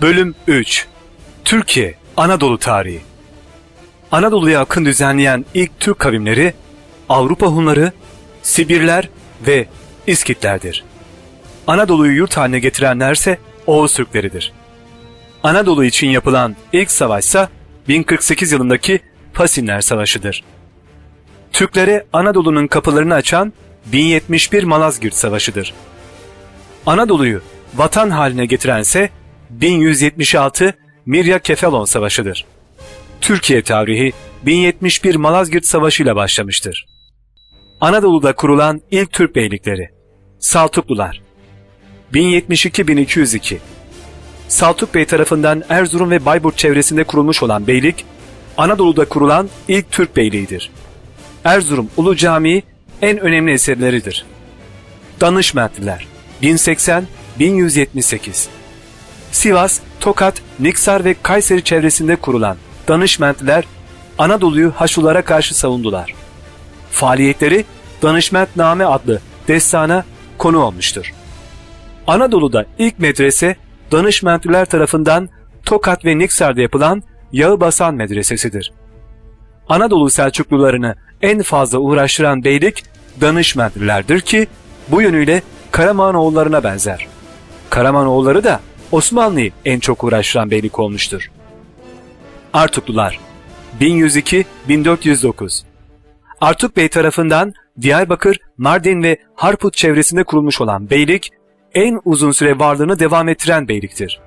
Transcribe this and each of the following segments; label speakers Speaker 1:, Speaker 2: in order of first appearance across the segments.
Speaker 1: Bölüm 3 Türkiye, Anadolu Tarihi Anadolu'ya akın düzenleyen ilk Türk kavimleri Avrupa Hunları, Sibirler ve İskitlerdir. Anadolu'yu yurt haline getirenlerse Oğuz Türkleridir. Anadolu için yapılan ilk savaşsa 1048 yılındaki Pasinler Savaşı'dır. Türklere Anadolu'nun kapılarını açan 1071 Malazgirt Savaşı'dır. Anadolu'yu vatan haline getirense 1176 Mirya Kefalon Savaşı'dır. Türkiye tarihi 1071 Malazgirt Savaşı ile başlamıştır. Anadolu'da kurulan ilk Türk beylikleri Saltuklular 1072-1202 Saltuk Bey tarafından Erzurum ve Bayburt çevresinde kurulmuş olan beylik, Anadolu'da kurulan ilk Türk beyliğidir. Erzurum Ulu Camii en önemli eserleridir. Danışmentliler 1080-1178 Sivas, Tokat, Niksar ve Kayseri çevresinde kurulan Danışmentliler Anadolu'yu Haçlılara karşı savundular. Faaliyetleri Danışmentname adlı destana konu olmuştur. Anadolu'da ilk medrese Danışmentliler tarafından Tokat ve Niksar'da yapılan Yağıbasan Medresesidir. Anadolu Selçuklularını en fazla uğraştıran beylik Danışmentlilerdir ki bu yönüyle Karamanoğullarına benzer. Karamanoğulları da Osmanlı'yı en çok uğraştıran beylik olmuştur. Artuklular 1102-1409 Artuk Bey tarafından Diyarbakır, Mardin ve Harput çevresinde kurulmuş olan beylik, en uzun süre varlığını devam ettiren beyliktir.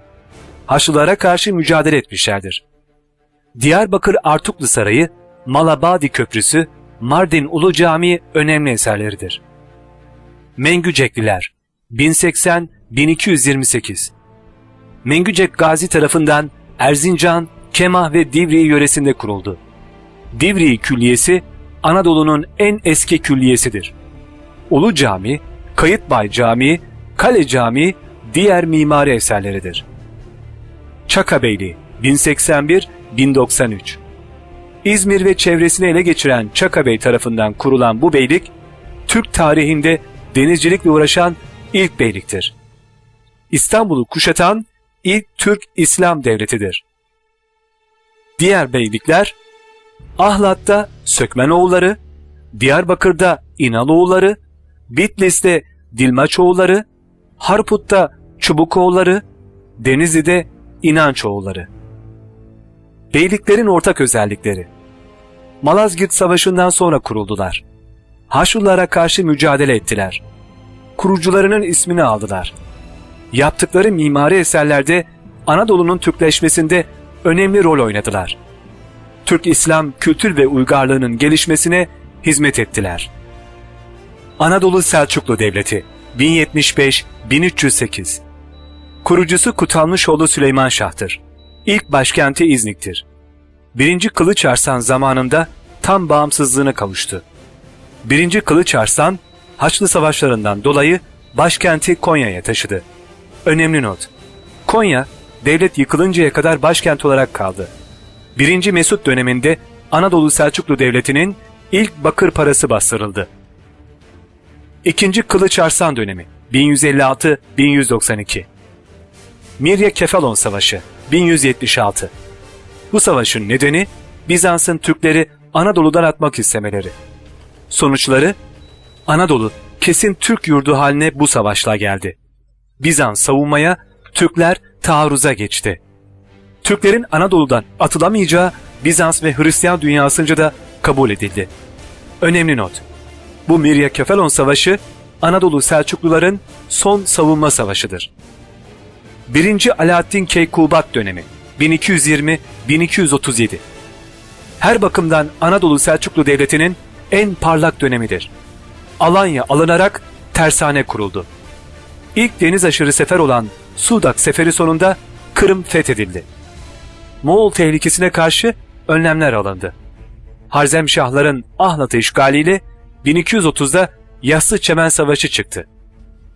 Speaker 1: Haçlılara karşı mücadele etmişlerdir. Diyarbakır Artuklu Sarayı, Malabadi Köprüsü, Mardin Ulu Camii önemli eserleridir. Mengücekliler 1080-1228 Mengücek Gazi tarafından Erzincan, Kemah ve Divriği yöresinde kuruldu. Divriği Külliyesi Anadolu'nun en eski külliyesidir. Ulu Cami, Kayıtbay Camii, Kale Camii diğer mimari eserleridir. Çakabeyli 1081-1093 İzmir ve çevresini ele geçiren Çakabey tarafından kurulan bu beylik, Türk tarihinde denizcilikle uğraşan ilk beyliktir. İstanbul'u kuşatan ilk Türk İslam devletidir. Diğer beylikler Ahlat'ta Sökmenoğulları, Diyarbakır'da İnaloğulları, Bitlis'te Dilmaçoğulları, Harput'ta Çubukoğulları, Denizli'de İnançoğulları. Beyliklerin ortak özellikleri Malazgirt Savaşı'ndan sonra kuruldular. Haçlılara karşı mücadele ettiler. Kurucularının ismini aldılar. Yaptıkları mimari eserlerde Anadolu'nun Türkleşmesinde önemli rol oynadılar. Türk İslam kültür ve uygarlığının gelişmesine hizmet ettiler. Anadolu Selçuklu Devleti 1075-1308 Kurucusu Kutalmışoğlu Süleyman Şah'tır. İlk başkenti İznik'tir. 1. Kılıç Arslan zamanında tam bağımsızlığına kavuştu. 1. Kılıç Arslan, Haçlı Savaşlarından dolayı başkenti Konya'ya taşıdı. Önemli not. Konya, devlet yıkılıncaya kadar başkent olarak kaldı. 1. Mesut döneminde Anadolu Selçuklu Devleti'nin ilk bakır parası bastırıldı. 2. Kılıç Arslan dönemi 1156-1192 Mirya Kefalon Savaşı 1176 Bu savaşın nedeni Bizans'ın Türkleri Anadolu'dan atmak istemeleri. Sonuçları Anadolu kesin Türk yurdu haline bu savaşla geldi. Bizans savunmaya, Türkler taarruza geçti. Türklerin Anadolu'dan atılamayacağı Bizans ve Hristiyan dünyasınca da kabul edildi. Önemli not. Bu Mirya Kefalon Savaşı Anadolu Selçukluların son savunma savaşıdır. 1. Alaaddin Keykubat dönemi 1220-1237 Her bakımdan Anadolu Selçuklu Devleti'nin en parlak dönemidir. Alanya alınarak tersane kuruldu. İlk deniz aşırı sefer olan Sudak seferi sonunda Kırım fethedildi. Moğol tehlikesine karşı önlemler alındı. Harzemşahların Ahlat'ı işgaliyle 1230'da Yassı Çemen Savaşı çıktı.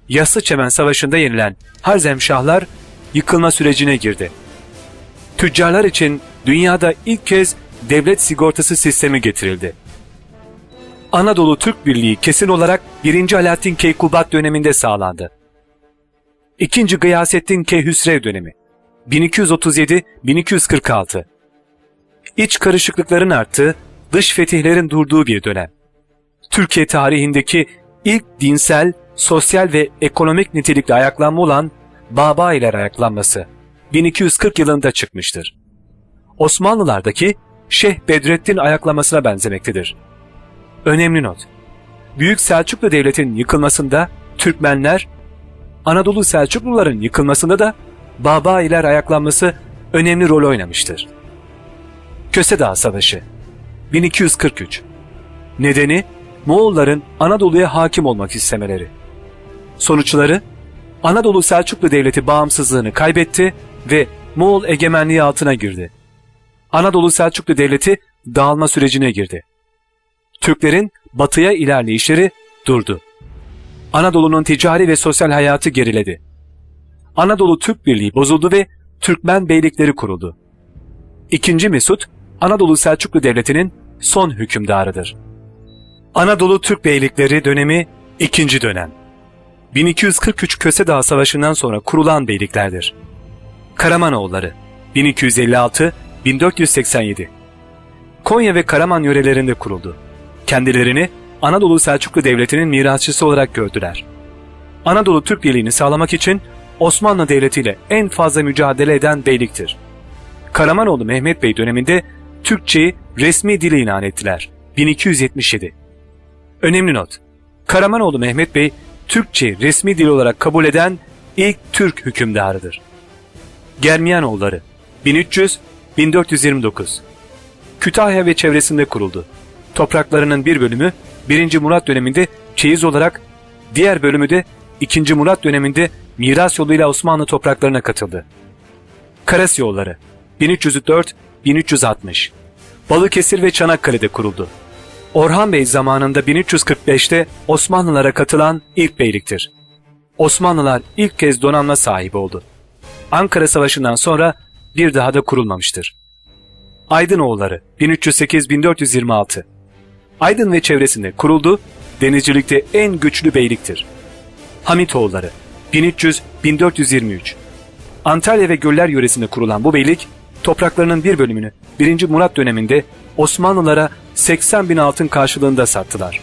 Speaker 1: Yassı Çemen Savaşı'nda yenilen Harzemşahlar yıkılma sürecine girdi. Tüccarlar için dünyada ilk kez devlet sigortası sistemi getirildi. Anadolu Türk Birliği kesin olarak 1. Alaaddin Keykubat döneminde sağlandı. 2. Gıyasettin Keyhüsrev dönemi 1237-1246 İç karışıklıkların arttığı, dış fetihlerin durduğu bir dönem. Türkiye tarihindeki ilk dinsel, sosyal ve ekonomik nitelikli ayaklanma olan Babailer ayaklanması 1240 yılında çıkmıştır. Osmanlılardaki Şeyh Bedrettin ayaklanmasına benzemektedir. Önemli not. Büyük Selçuklu Devleti'nin yıkılmasında Türkmenler, Anadolu Selçukluların yıkılmasında da Babailer ayaklanması önemli rol oynamıştır. Köse Dağı Savaşı 1243 Nedeni Moğolların Anadolu'ya hakim olmak istemeleri. Sonuçları Anadolu Selçuklu Devleti bağımsızlığını kaybetti ve Moğol egemenliği altına girdi. Anadolu Selçuklu Devleti dağılma sürecine girdi. Türklerin batıya ilerleyişleri durdu. Anadolu'nun ticari ve sosyal hayatı geriledi. Anadolu Türk Birliği bozuldu ve Türkmen beylikleri kuruldu. İkinci Mesut, Anadolu Selçuklu Devleti'nin son hükümdarıdır. Anadolu Türk Beylikleri dönemi ikinci dönem. 1243 Köse Dağı Savaşı'ndan sonra kurulan beyliklerdir. Karamanoğulları 1256-1487 Konya ve Karaman yörelerinde kuruldu. Kendilerini Anadolu Selçuklu Devleti'nin mirasçısı olarak gördüler. Anadolu Türk Birliği'ni sağlamak için Osmanlı Devleti ile en fazla mücadele eden beyliktir. Karamanoğlu Mehmet Bey döneminde Türkçeyi resmi dili ilan ettiler. 1277 Önemli not. Karamanoğlu Mehmet Bey, Türkçe resmi dil olarak kabul eden ilk Türk hükümdarıdır. Germiyanoğulları 1300-1429 Kütahya ve çevresinde kuruldu. Topraklarının bir bölümü 1. Murat döneminde çeyiz olarak, diğer bölümü de 2. Murat döneminde miras yoluyla Osmanlı topraklarına katıldı. Karasyoğulları 1304-1360 Balıkesir ve Çanakkale'de kuruldu. Orhan Bey zamanında 1345'te Osmanlılara katılan ilk beyliktir. Osmanlılar ilk kez donanma sahibi oldu. Ankara Savaşı'ndan sonra bir daha da kurulmamıştır. Aydınoğulları 1308-1426 Aydın ve çevresinde kuruldu, denizcilikte en güçlü beyliktir. Hamitoğulları 1300-1423 Antalya ve Göller yöresinde kurulan bu beylik, topraklarının bir bölümünü 1. Murat döneminde Osmanlılara 80 bin altın karşılığında sattılar.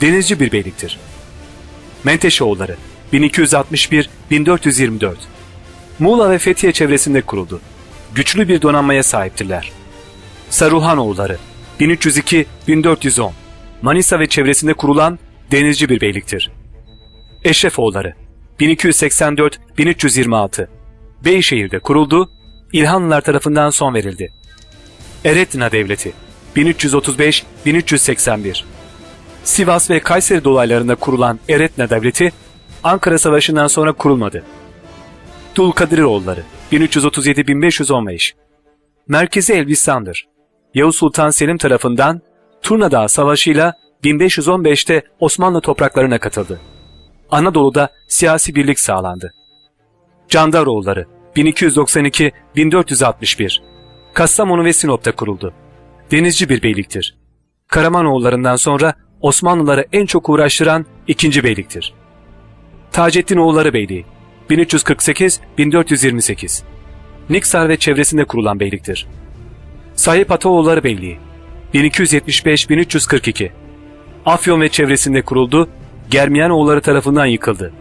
Speaker 1: Denizci bir beyliktir. Menteşeoğulları 1261-1424 Muğla ve Fethiye çevresinde kuruldu. Güçlü bir donanmaya sahiptirler. Saruhanoğulları 1302-1410 Manisa ve çevresinde kurulan denizci bir beyliktir. Eşrefoğulları 1284-1326 Beyşehir'de kuruldu, İlhanlılar tarafından son verildi. Eretna Devleti 1335-1381 Sivas ve Kayseri dolaylarında kurulan Eretna Devleti Ankara Savaşı'ndan sonra kurulmadı. Dulkadiroğulları 1337-1515 Merkezi Elbistan'dır. Yavuz Sultan Selim tarafından Turna Dağı Savaşı'yla 1515'te Osmanlı topraklarına katıldı. Anadolu'da siyasi birlik sağlandı. Candaroğulları 1292-1461 Kastamonu ve Sinop'ta kuruldu. Denizci bir beyliktir. Karamanoğullarından sonra Osmanlıları en çok uğraştıran ikinci beyliktir. Taceddin Oğulları Beyliği 1348-1428 Niksar ve çevresinde kurulan beyliktir. Sahip Ataoğulları Beyliği 1275-1342 Afyon ve çevresinde kuruldu, Germiyan oğulları tarafından yıkıldı.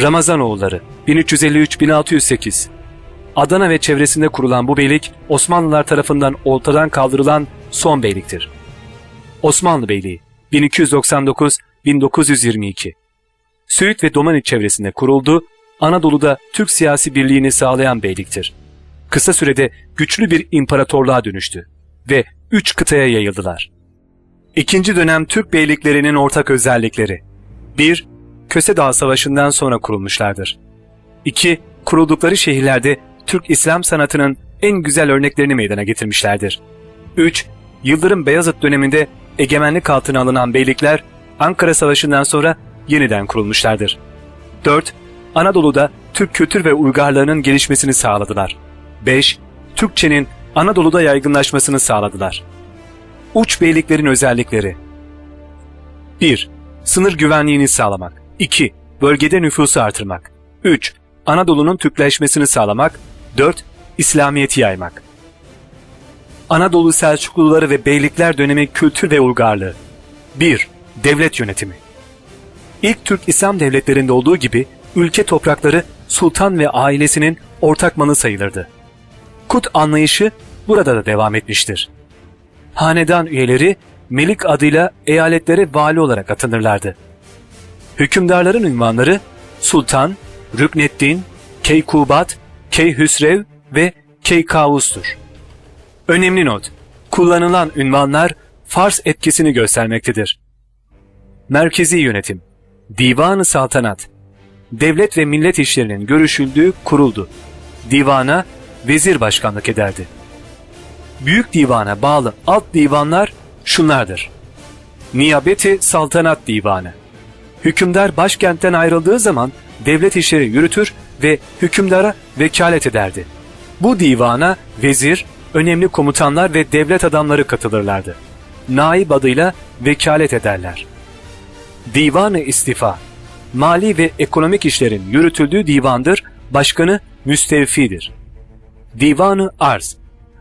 Speaker 1: Ramazan oğulları 1353-1608 Adana ve çevresinde kurulan bu beylik Osmanlılar tarafından ortadan kaldırılan son beyliktir. Osmanlı Beyliği 1299-1922 Söğüt ve Domaniç çevresinde kuruldu, Anadolu'da Türk siyasi birliğini sağlayan beyliktir. Kısa sürede güçlü bir imparatorluğa dönüştü ve üç kıtaya yayıldılar. İkinci dönem Türk beyliklerinin ortak özellikleri 1. Köse Dağı Savaşı'ndan sonra kurulmuşlardır. 2. Kuruldukları şehirlerde Türk İslam sanatının en güzel örneklerini meydana getirmişlerdir. 3. Yıldırım Beyazıt döneminde egemenlik altına alınan beylikler Ankara Savaşı'ndan sonra yeniden kurulmuşlardır. 4. Anadolu'da Türk kültür ve uygarlığının gelişmesini sağladılar. 5. Türkçenin Anadolu'da yaygınlaşmasını sağladılar. Uç beyliklerin özellikleri 1. Sınır güvenliğini sağlamak. 2. Bölgede nüfusu artırmak. 3. Anadolu'nun Türkleşmesini sağlamak. 4. İslamiyet'i yaymak. Anadolu Selçukluları ve Beylikler dönemi kültür ve uygarlığı. 1. Devlet yönetimi. İlk Türk İslam devletlerinde olduğu gibi ülke toprakları sultan ve ailesinin ortak malı sayılırdı. Kut anlayışı burada da devam etmiştir. Hanedan üyeleri Melik adıyla eyaletlere vali olarak atanırlardı. Hükümdarların ünvanları Sultan, Rükneddin, Keykubat, Keyhüsrev ve Keykavus'tur. Önemli not, kullanılan ünvanlar Fars etkisini göstermektedir. Merkezi yönetim, Divan-ı Saltanat, devlet ve millet işlerinin görüşüldüğü kuruldu. Divana vezir başkanlık ederdi. Büyük divana bağlı alt divanlar şunlardır. Niyabeti Saltanat Divanı. Hükümdar başkentten ayrıldığı zaman devlet işleri yürütür ve hükümdara vekalet ederdi. Bu divana vezir, önemli komutanlar ve devlet adamları katılırlardı. Naib adıyla vekalet ederler. Divanı İstifa Mali ve ekonomik işlerin yürütüldüğü divandır, başkanı müstevfidir. Divanı Arz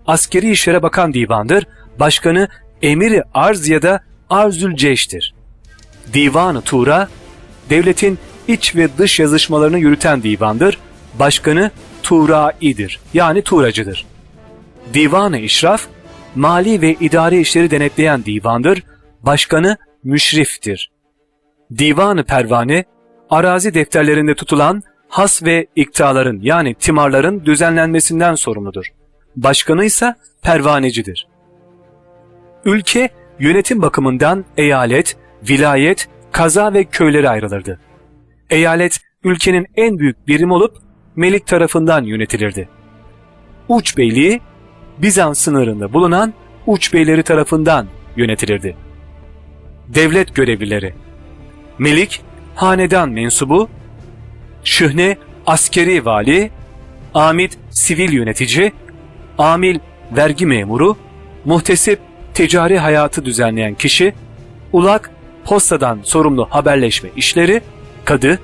Speaker 1: Askeri işlere bakan divandır, başkanı Emiri Arz ya da Arzül Ceş'tir. Divanı Tura, devletin iç ve dış yazışmalarını yürüten divandır, başkanı Turai'dir yani Turacıdır. Divanı İşraf, mali ve idari işleri denetleyen divandır, başkanı Müşriftir. Divanı Pervane, arazi defterlerinde tutulan has ve iktaların yani timarların düzenlenmesinden sorumludur. Başkanı ise pervanecidir. Ülke yönetim bakımından eyalet, vilayet, kaza ve köylere ayrılırdı. Eyalet ülkenin en büyük birimi olup Melik tarafından yönetilirdi. Uç Beyliği Bizans sınırında bulunan Uç Beyleri tarafından yönetilirdi. Devlet görevlileri Melik hanedan mensubu, Şühne askeri vali, Amid sivil yönetici, Amil vergi memuru, Muhtesip ticari hayatı düzenleyen kişi, Ulak postadan sorumlu haberleşme işleri, Kadı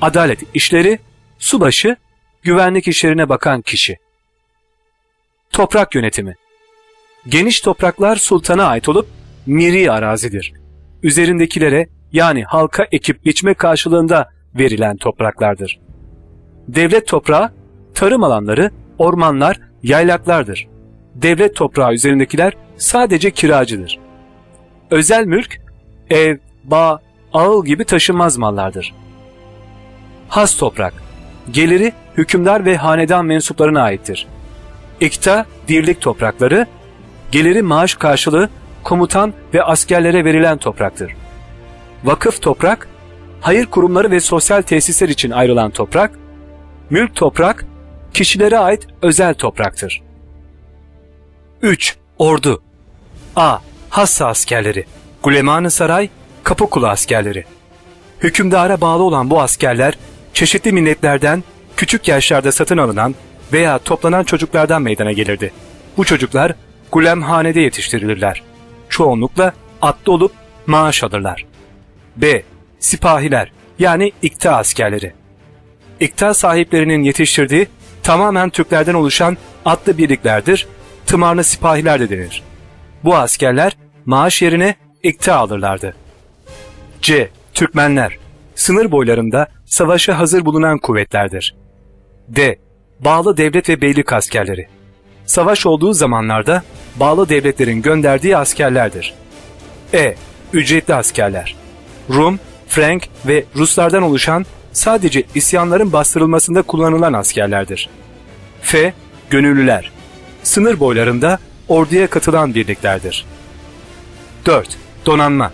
Speaker 1: adalet işleri, Subaşı güvenlik işlerine bakan kişi. Toprak yönetimi Geniş topraklar sultana ait olup miri arazidir. Üzerindekilere yani halka ekip biçme karşılığında verilen topraklardır. Devlet toprağı, tarım alanları, ormanlar, yaylaklardır. Devlet toprağı üzerindekiler sadece kiracıdır. Özel mülk, ev, bağ, ağıl gibi taşınmaz mallardır. Has toprak, geliri hükümdar ve hanedan mensuplarına aittir. İkta, dirlik toprakları, geliri maaş karşılığı komutan ve askerlere verilen topraktır. Vakıf toprak, hayır kurumları ve sosyal tesisler için ayrılan toprak, mülk toprak, kişilere ait özel topraktır. 3. Ordu A. Hassa askerleri Guleman-ı Saray, Kapıkulu askerleri Hükümdara bağlı olan bu askerler, çeşitli milletlerden, küçük yaşlarda satın alınan veya toplanan çocuklardan meydana gelirdi. Bu çocuklar gulemhanede yetiştirilirler. Çoğunlukla atlı olup maaş alırlar. B. Sipahiler yani ikta askerleri. İkta sahiplerinin yetiştirdiği tamamen Türklerden oluşan atlı birliklerdir, tımarlı sipahiler de denir. Bu askerler maaş yerine ikta alırlardı. C. Türkmenler sınır boylarında savaşa hazır bulunan kuvvetlerdir. D. Bağlı devlet ve beylik askerleri. Savaş olduğu zamanlarda bağlı devletlerin gönderdiği askerlerdir. E. Ücretli askerler. Rum, Frank ve Ruslardan oluşan sadece isyanların bastırılmasında kullanılan askerlerdir. F. Gönüllüler. Sınır boylarında orduya katılan birliklerdir. 4. Donanma.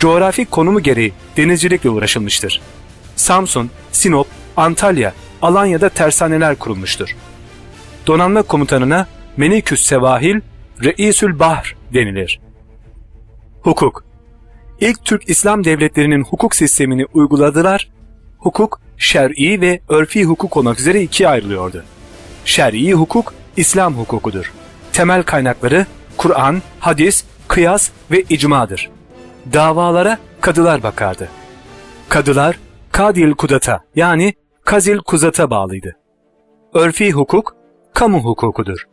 Speaker 1: Coğrafi konumu gereği denizcilikle uğraşılmıştır. Samsun, Sinop, Antalya, Alanya'da tersaneler kurulmuştur. Donanma komutanına Meniküs Sevahil, Reisül Bahr denilir. Hukuk İlk Türk İslam devletlerinin hukuk sistemini uyguladılar. Hukuk, şer'i ve örfi hukuk olmak üzere ikiye ayrılıyordu. Şer'i hukuk, İslam hukukudur. Temel kaynakları Kur'an, hadis, kıyas ve icmadır. Davalara kadılar bakardı. Kadılar, Kadil Kudat'a yani Kazil Kuzat'a bağlıydı. Örfi hukuk, kamu hukukudur.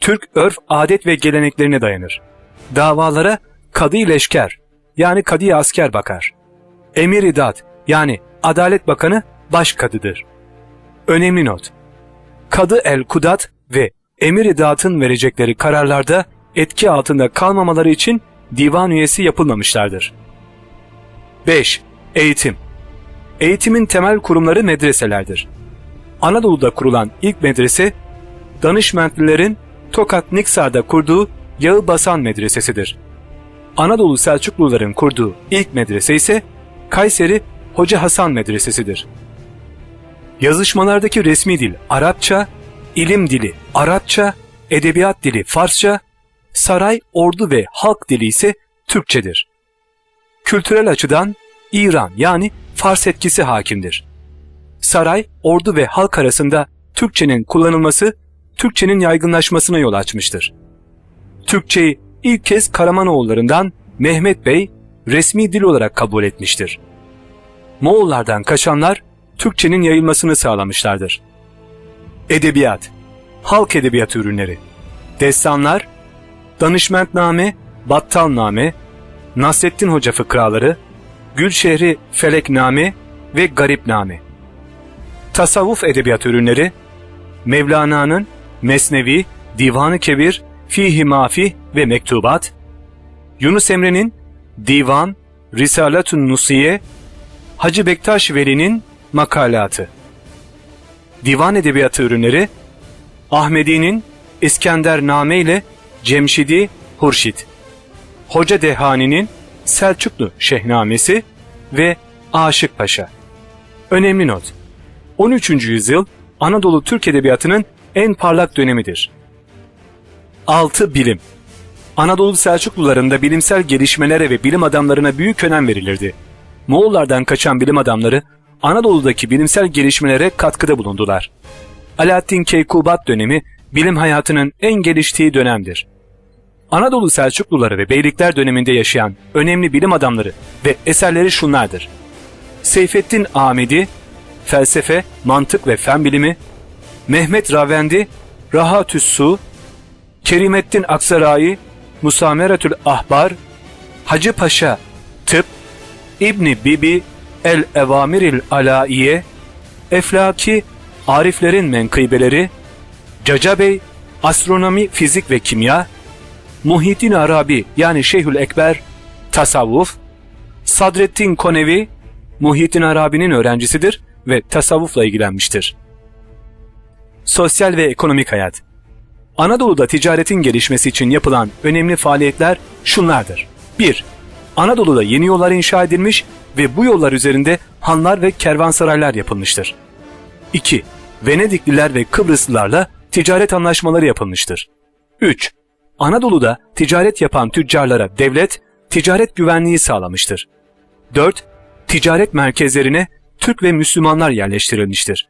Speaker 1: Türk örf, adet ve geleneklerine dayanır. Davalara kadı leşker yani kadı asker bakar. Emir-i yani Adalet Bakanı başkadıdır. Önemli not. Kadı el Kudat ve Emir-i verecekleri kararlarda etki altında kalmamaları için divan üyesi yapılmamışlardır. 5. Eğitim Eğitimin temel kurumları medreselerdir. Anadolu'da kurulan ilk medrese, danışmentlilerin Tokat Niksar'da kurduğu Yağı Basan Medresesidir. Anadolu Selçukluların kurduğu ilk medrese ise Kayseri Hoca Hasan Medresesidir. Yazışmalardaki resmi dil Arapça, ilim dili Arapça, edebiyat dili Farsça, saray, ordu ve halk dili ise Türkçedir. Kültürel açıdan İran yani Fars etkisi hakimdir. Saray, ordu ve halk arasında Türkçenin kullanılması Türkçenin yaygınlaşmasına yol açmıştır. Türkçeyi ilk kez Karamanoğullarından Mehmet Bey resmi dil olarak kabul etmiştir. Moğollardan kaçanlar Türkçenin yayılmasını sağlamışlardır. Edebiyat, halk edebiyatı ürünleri, destanlar, danışmentname, battalname, Nasrettin Hoca fıkraları, Gülşehri Felekname ve Garipname. Tasavvuf edebiyat ürünleri, Mevlana'nın Mesnevi, Divan-ı Kebir, Fihi Mafi ve Mektubat, Yunus Emre'nin Divan, Risaletün Nusiye, Hacı Bektaş Veli'nin Makalatı. Divan edebiyatı ürünleri, Ahmedi'nin İskender Name ile Cemşidi Hurşit, Hoca Dehani'nin Selçuklu Şehnamesi ve Aşık Paşa. Önemli not. 13. yüzyıl Anadolu Türk Edebiyatı'nın en parlak dönemidir. 6. Bilim Anadolu Selçuklularında bilimsel gelişmelere ve bilim adamlarına büyük önem verilirdi. Moğollardan kaçan bilim adamları Anadolu'daki bilimsel gelişmelere katkıda bulundular. Alaaddin Keykubat dönemi bilim hayatının en geliştiği dönemdir. Anadolu Selçukluları ve Beylikler döneminde yaşayan önemli bilim adamları ve eserleri şunlardır. Seyfettin Amidi, felsefe, mantık ve fen bilimi, Mehmet Ravendi, Rahatüs Su, Kerimettin Aksarai, Musameretül Ahbar, Hacı Paşa, Tıp, İbni Bibi, El Evamiril Alaiye, Eflaki, Ariflerin Menkıbeleri, Caca Bey, Astronomi, Fizik ve Kimya, Muhittin Arabi yani Şeyhül Ekber, Tasavvuf, Sadrettin Konevi, Muhittin Arabi'nin öğrencisidir ve tasavvufla ilgilenmiştir. Sosyal ve ekonomik hayat Anadolu'da ticaretin gelişmesi için yapılan önemli faaliyetler şunlardır. 1. Anadolu'da yeni yollar inşa edilmiş ve bu yollar üzerinde hanlar ve kervansaraylar yapılmıştır. 2. Venedikliler ve Kıbrıslılarla ticaret anlaşmaları yapılmıştır. 3. Anadolu'da ticaret yapan tüccarlara devlet ticaret güvenliği sağlamıştır. 4. Ticaret merkezlerine Türk ve Müslümanlar yerleştirilmiştir.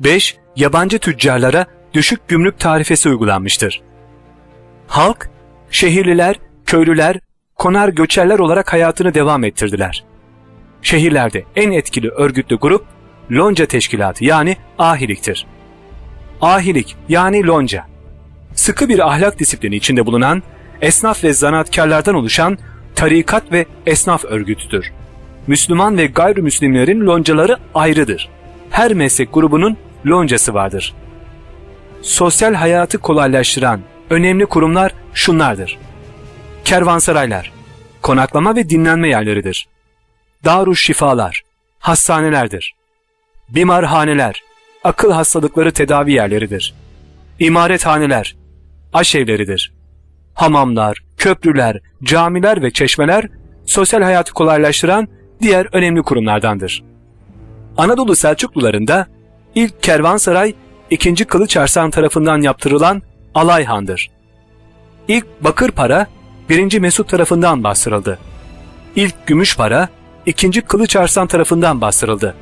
Speaker 1: 5. Yabancı tüccarlara düşük gümrük tarifesi uygulanmıştır. Halk, şehirliler, köylüler, konar göçerler olarak hayatını devam ettirdiler. Şehirlerde en etkili örgütlü grup Lonca Teşkilatı yani Ahilik'tir. Ahilik yani Lonca, sıkı bir ahlak disiplini içinde bulunan esnaf ve zanaatkarlardan oluşan tarikat ve esnaf örgütüdür. Müslüman ve gayrimüslimlerin loncaları ayrıdır. Her meslek grubunun loncası vardır. Sosyal hayatı kolaylaştıran önemli kurumlar şunlardır. Kervansaraylar, konaklama ve dinlenme yerleridir. Daruş şifalar, hastanelerdir. Bimarhaneler, akıl hastalıkları tedavi yerleridir. İmarethaneler, aşevleridir. Hamamlar, köprüler, camiler ve çeşmeler sosyal hayatı kolaylaştıran diğer önemli kurumlardandır. Anadolu Selçuklularında ilk kervansaray 2. Kılıç Arslan tarafından yaptırılan Alayhan'dır. İlk bakır para 1. Mesut tarafından bastırıldı. İlk gümüş para 2. Kılıç Arslan tarafından bastırıldı.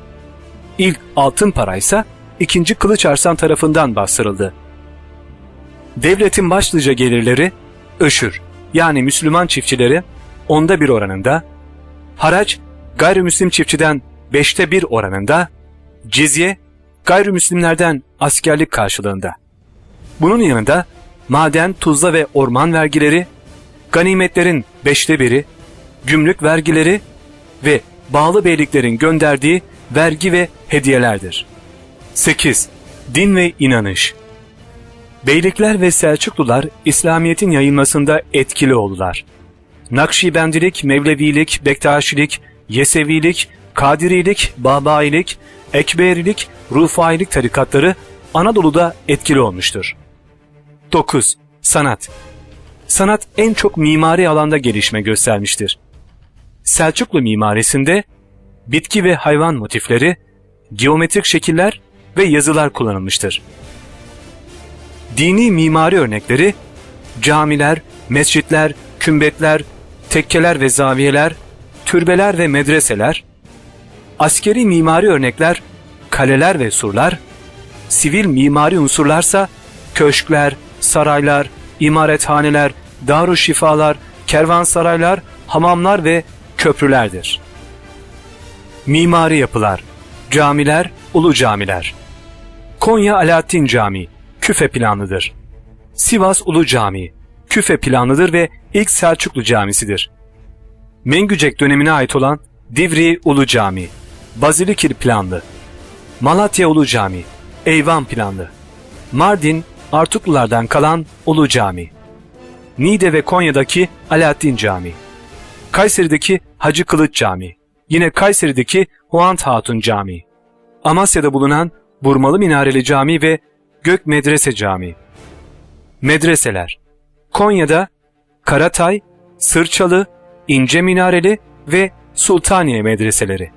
Speaker 1: İlk altın para ise 2. Kılıç Arslan tarafından bastırıldı. Devletin başlıca gelirleri öşür yani Müslüman çiftçileri onda bir oranında, haraç gayrimüslim çiftçiden beşte bir oranında, cizye gayrimüslimlerden askerlik karşılığında. Bunun yanında maden, tuzla ve orman vergileri, ganimetlerin beşte biri, gümrük vergileri ve bağlı beyliklerin gönderdiği vergi ve hediyelerdir. 8. Din ve inanış Beylikler ve Selçuklular İslamiyet'in yayılmasında etkili oldular. Nakşibendilik, Mevlevilik, Bektaşilik, Yesevilik, Kadirilik, Babailik, Ekberilik, Rufailik tarikatları Anadolu'da etkili olmuştur. 9. Sanat Sanat en çok mimari alanda gelişme göstermiştir. Selçuklu mimarisinde bitki ve hayvan motifleri, geometrik şekiller ve yazılar kullanılmıştır. Dini mimari örnekleri camiler, mescitler, kümbetler, tekkeler ve zaviyeler, türbeler ve medreseler, askeri mimari örnekler kaleler ve surlar, sivil mimari unsurlarsa köşkler, saraylar, imarethaneler, darüşşifalar, kervansaraylar, hamamlar ve köprülerdir. Mimari yapılar, camiler, ulu camiler. Konya Alaaddin Camii, küfe planlıdır. Sivas Ulu Camii, küfe planlıdır ve ilk Selçuklu camisidir. Mengücek dönemine ait olan Divri Ulu Camii, Bazilikir planlı. Malatya Ulu Camii, Eyvan planlı. Mardin, Artuklulardan kalan Ulu Cami. Niğde ve Konya'daki Alaaddin Camii. Kayseri'deki Hacı Kılıç Camii. Yine Kayseri'deki Huant Hatun Camii. Amasya'da bulunan Burmalı Minareli Camii ve Gök Medrese Camii. Medreseler Konya'da Karatay, Sırçalı, İnce Minareli ve Sultaniye medreseleri.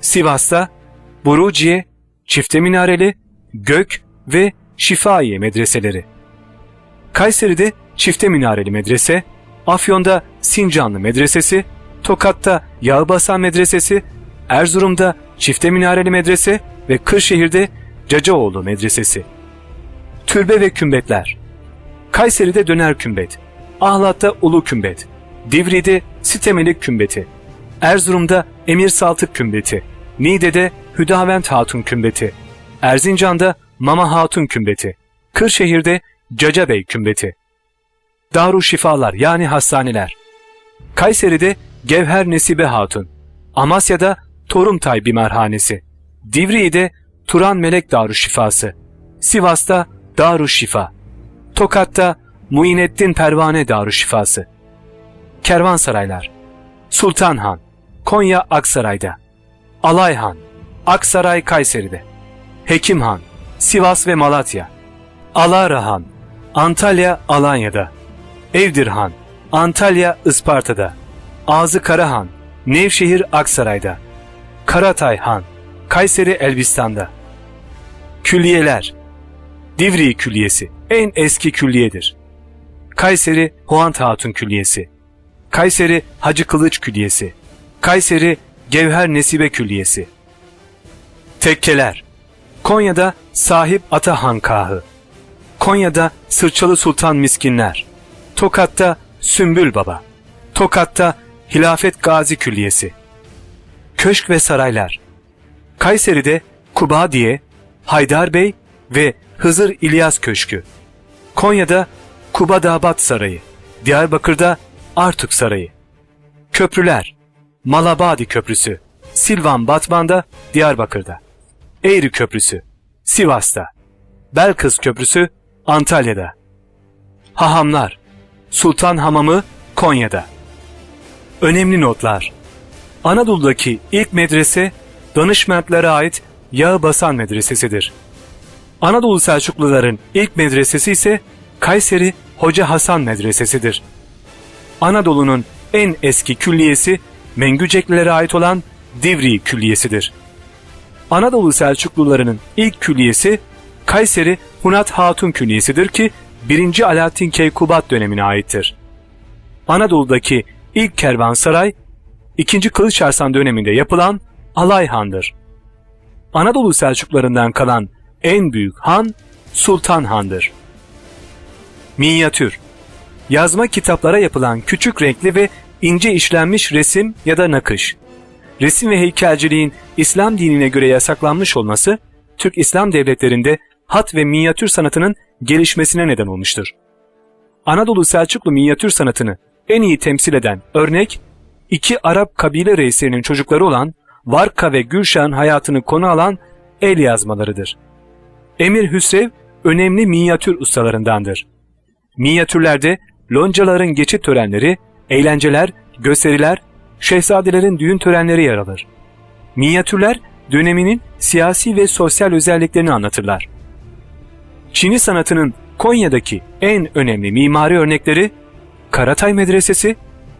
Speaker 1: Sivas'ta Buruciye, Çifte Minareli, Gök ve Şifaiye medreseleri. Kayseri'de Çifte Minareli Medrese, Afyon'da Sincanlı Medresesi, Tokat'ta Yağbasan Medresesi, Erzurum'da Çifte Minareli Medrese ve Kırşehir'de Cacaoğlu Medresesi. Türbe ve Kümbetler Kayseri'de Döner Kümbet, Ahlat'ta Ulu Kümbet, Divri'de Sitemelik Kümbeti, Erzurum'da Emir Saltık Kümbeti, Niğde'de Hüdavent Hatun Kümbeti, Erzincan'da Mama Hatun Kümbeti, Kırşehir'de Caca Bey Kümbeti. Darüşşifalar yani hastaneler. Kayseri'de Gevher Nesibe Hatun, Amasya'da Torumtay Bimarhanesi, Divriği'de Turan Melek Darüşşifası, Sivas'ta Darüşşifa, Tokat'ta Muinettin Pervane Darüşşifası, Kervansaraylar, Sultanhan, Konya Aksaray'da, Alayhan, Aksaray Kayseri'de, Hekimhan, Sivas ve Malatya, Alarahan, Antalya Alanya'da, Evdirhan, Antalya Isparta'da, Ağzı Karahan, Nevşehir Aksaray'da, Karatay Han, Kayseri Elbistan'da. Külliyeler. Divriği Külliyesi en eski külliyedir. Kayseri Huant Hatun Külliyesi, Kayseri Hacı Kılıç Külliyesi, Kayseri Gevher Nesibe Külliyesi. Tekkeler Konya'da Sahip Ata Hankahı, Konya'da Sırçalı Sultan Miskinler, Tokat'ta Sümbül Baba, Tokat'ta Hilafet Gazi Külliyesi. Köşk ve Saraylar Kayseri'de Kubadiye, Haydar Bey ve Hızır İlyas Köşkü. Konya'da Kubadabat Sarayı, Diyarbakır'da Artuk Sarayı. Köprüler Malabadi Köprüsü, Silvan Batman'da, Diyarbakır'da. Eğri Köprüsü, Sivas'ta. Belkıs Köprüsü, Antalya'da. Hahamlar, Sultan Hamamı, Konya'da. Önemli notlar. Anadolu'daki ilk medrese danışmentlere ait Yağı Basan Medresesi'dir. Anadolu Selçukluların ilk medresesi ise Kayseri Hoca Hasan Medresesi'dir. Anadolu'nun en eski külliyesi Mengüceklilere ait olan Divri Külliyesi'dir. Anadolu Selçuklularının ilk külliyesi Kayseri Hunat Hatun Külliyesi'dir ki 1. Alaaddin Keykubat dönemine aittir. Anadolu'daki ilk kervansaray 2. Kılıç Arslan döneminde yapılan Alayhan'dır. Anadolu Selçuklarından kalan en büyük han Sultan Han'dır. Minyatür Yazma kitaplara yapılan küçük renkli ve ince işlenmiş resim ya da nakış. Resim ve heykelciliğin İslam dinine göre yasaklanmış olması, Türk İslam devletlerinde hat ve minyatür sanatının gelişmesine neden olmuştur. Anadolu Selçuklu minyatür sanatını en iyi temsil eden örnek, iki Arap kabile reislerinin çocukları olan Varka ve Gülşah'ın hayatını konu alan el yazmalarıdır. Emir Hüsrev önemli minyatür ustalarındandır. Minyatürlerde loncaların geçit törenleri, eğlenceler, gösteriler, şehzadelerin düğün törenleri yer alır. Minyatürler döneminin siyasi ve sosyal özelliklerini anlatırlar. Çini sanatının Konya'daki en önemli mimari örnekleri Karatay Medresesi,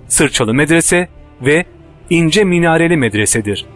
Speaker 1: Sırçalı Medrese ve İnce Minareli Medresedir.